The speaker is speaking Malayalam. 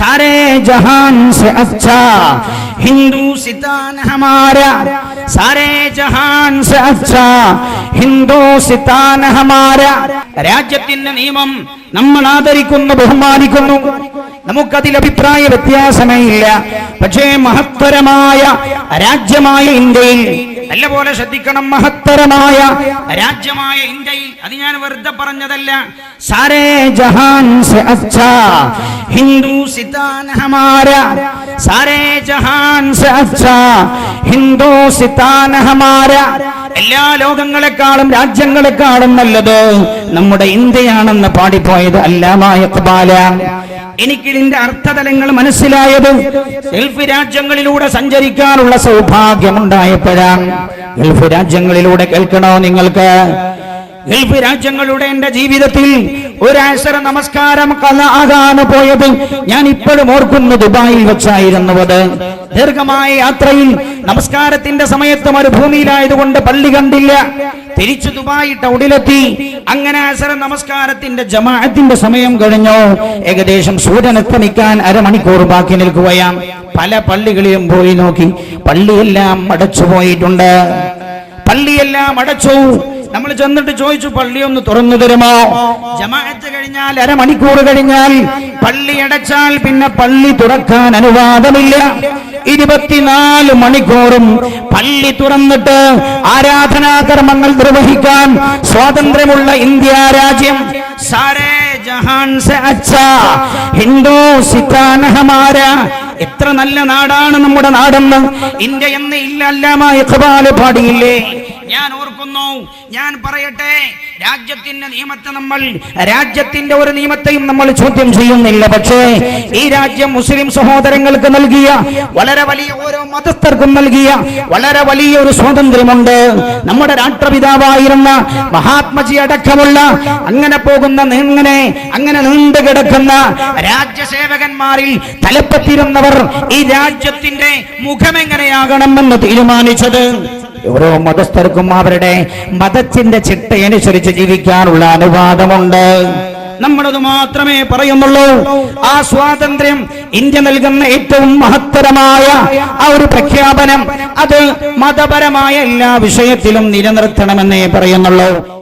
सारे जहान से अच्छा। हिंदुस्तान हमारा सारे जहान से अच्छा। हिंदुस्तान हमारा। രാജ്യത്തിന്റെ നിയമം നമ്മൾ ആദരിക്കുന്നു ബഹുമാനിക്കുന്നു. നമുക്കതിൽ അഭിപ്രായ വ്യത്യാസമേ ഇല്ല പക്ഷേ മഹത്തരമായ രാജ്യമായ ഇന്ത്യയിൽ നല്ല പോലെ ശ്രദ്ധിക്കണം മഹത്തരമായ രാജ്യമായ ഇന്ത്യയിൽ. അത് ഞാൻ വെറുതെ പറഞ്ഞതല്ല. സാരേ ജഹാൻ സെ അച്ഛാ. ഹിന്ദുസ്ഥാൻ सारे जहान से अच्छा हिंदू सितान हमारा എല്ലാ ലോകങ്ങളെക്കാളും രാജ്യങ്ങളെക്കാളും നല്ലത് നമ്മുടെ ഇന്ത്യയാണെന്ന് പാടിപ്പോയത് അല്ലാമായ എനിക്ക് ഇതിന്റെ അർത്ഥതലങ്ങൾ മനസ്സിലായത് ഗൾഫ് രാജ്യങ്ങളിലൂടെ സഞ്ചരിക്കാനുള്ള സൗഭാഗ്യമുണ്ടായപ്പോഴാണ് ഗൾഫ് രാജ്യങ്ങളിലൂടെ കേൾക്കണോ നിങ്ങൾക്ക്? ഗൾഫ് രാജ്യങ്ങളുടെ എന്റെ ജീവിതത്തിൽ ഒരാഴ്ച നമസ്കാരം കലാകാണ് പോയത്. ഞാൻ ഇപ്പോഴും ഓർക്കുന്നു ദുബായിൽ വെച്ചായിരുന്നുവത് ദീർഘമായ യാത്രയിൽ നമസ്കാരത്തിന്റെ സമയത്ത് മരുഭൂമിയിലായതുകൊണ്ട് പള്ളി കണ്ടില്ല. തിരിച്ചു ദുബായി ടൗണിലെത്തി. അങ്ങനെ അസര നമസ്കാരത്തിന്റെ ജമാഅത്തിന്റെ സമയം കഴിഞ്ഞു. ഏകദേശം സൂര്യൻ അസ്തമിക്കാൻ അരമണിക്കൂർ ബാക്കി നിൽക്കുകയാം പല പള്ളികളിലും പോയി നോക്കി. പള്ളിയെല്ലാം അടച്ചു പോയിട്ടുണ്ട് പള്ളിയെല്ലാം അടച്ചു. നമ്മൾ ചെന്നിട്ട് ചോദിച്ചു പള്ളി ഒന്ന് തുറന്നു തരുമോ? ജമാഅത്ത് കഴിഞ്ഞാൽ അരമണിക്കൂർ കഴിഞ്ഞാൽ പള്ളി അടച്ചാൽ പിന്നെ പള്ളി തുറക്കാൻ അനുവാദമില്ല. ഇരുപത്തിനാല് മണിക്കൂറും പള്ളി തുറന്നിട്ട് ആരാധനാകർമ്മങ്ങൾ നിർവഹിക്കാൻ സ്വാതന്ത്ര്യമുള്ള ഇന്ത്യ രാജ്യം. സാരേ ജഹാൻ സെ അച്ഛാ ഹിന്ദു ഹമാര എത്ര നല്ല നാടാണ് നമ്മുടെ നാടെന്ന്. ഇന്ത്യ എന്ന് ഇല്ലല്ലാമായ പാടിയില്ലേ? ഞാൻ ഓർക്കുന്നു ഞാൻ പറയട്ടെ രാജ്യത്തിന്റെ നിയമത്തെ നമ്മൾ രാജ്യത്തിന്റെ ഒരു നിയമത്തെയും നമ്മൾ ചോദ്യം ചെയ്യുന്നില്ല. പക്ഷേ ഈ രാജ്യം മുസ്ലിം സഹോദരങ്ങൾക്ക് നൽകിയ വളരെ വലിയ ഓരോ മതസ്ഥർക്കും നൽകിയ വളരെ വലിയ ഒരു സ്വാതന്ത്ര്യമുണ്ട്. നമ്മുടെ രാഷ്ട്രപിതാവായിരുന്ന മഹാത്മജി അടക്കമുള്ള അങ്ങനെ പോകുന്ന അങ്ങനെ അങ്ങനെ നീണ്ടു കിടക്കുന്ന രാജ്യസേവകന്മാരിൽ തലപ്പത്തിരുന്നവർ ഈ രാജ്യത്തിന്റെ മുഖമെങ്ങനെയാകണമെന്ന് തീരുമാനിച്ചത്? ഓരോ മതസ്ഥർക്കും അവരുടെ മതത്തിന്റെ ചിട്ടയനുസരിച്ച് ജീവിക്കാനുള്ള അനുവാദമുണ്ട്. നമ്മളത് മാത്രമേ പറയുന്നുള്ളൂ. ആ സ്വാതന്ത്ര്യം ഇന്ത്യ നൽകുന്ന ഏറ്റവും മഹത്തരമായ ആ ഒരു പ്രഖ്യാപനം അത് മതപരമായ എല്ലാ വിഷയത്തിലും നിലനിർത്തണമെന്നേ പറയുന്നുള്ളൂ.